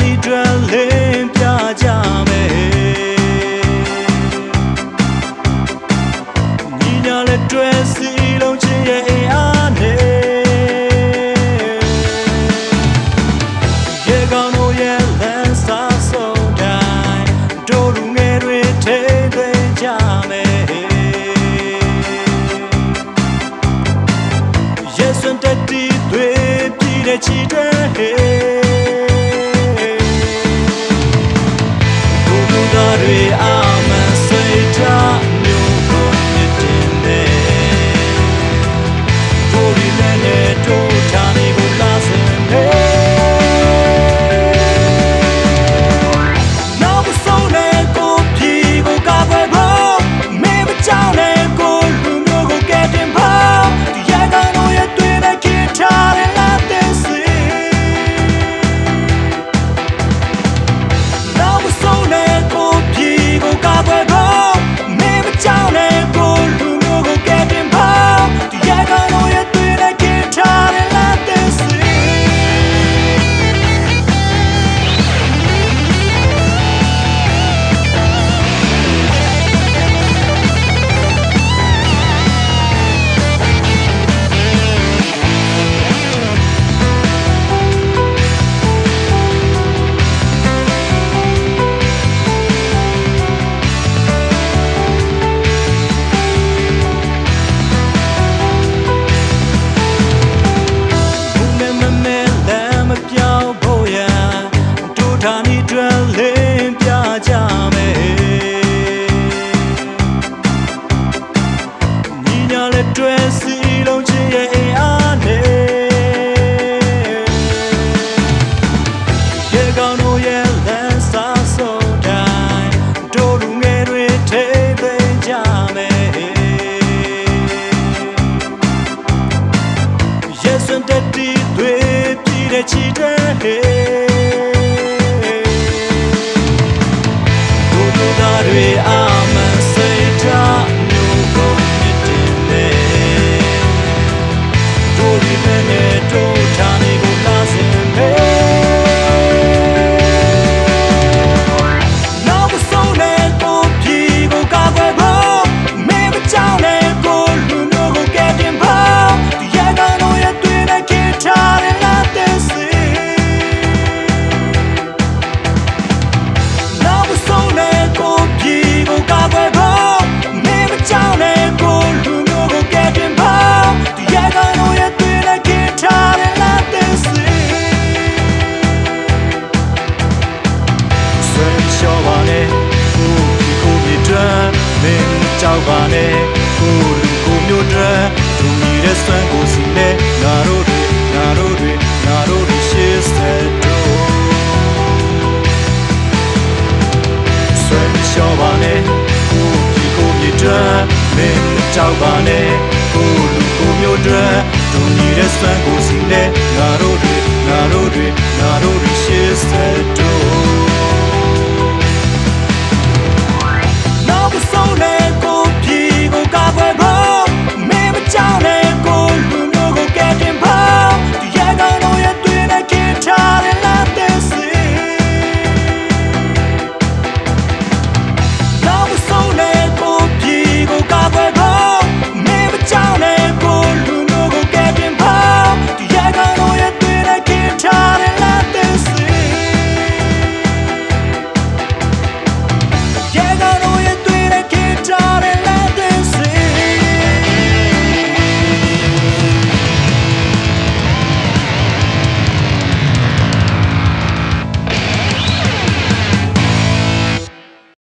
မီဒရလင်းပြကြမယ်ညီညာလက်တွဲစီလုံးချင်းရဲ့အင်အားနဲ့ရေကောင်းတို့ရဲ့လမ်းစာဆုံးတိုင်းတို့လူငယ်တွေထိမ့်သိမ့်ကြမယ်ရေစွန့်တက်တီးတွေပြည်တဲ့ချီတဲ့ i 记得 မင်းကြောက်ပါနဲ့ကိုယ်ကိုမျိုးတရသူမီရဲ့စွမ်းကိုစီနဲ့ငါတို့တွေငါတို့တွေငါတို့တွေရှေ့ဆက်တော့ဆွဲလျှော်ပါနဲ့ကိုယ်ကြီးကိုမြေတရမင်းကြောက်ပါနဲ့ကိုယ်ကိုမျိုးတရသူမီရဲ့စွမ်းကို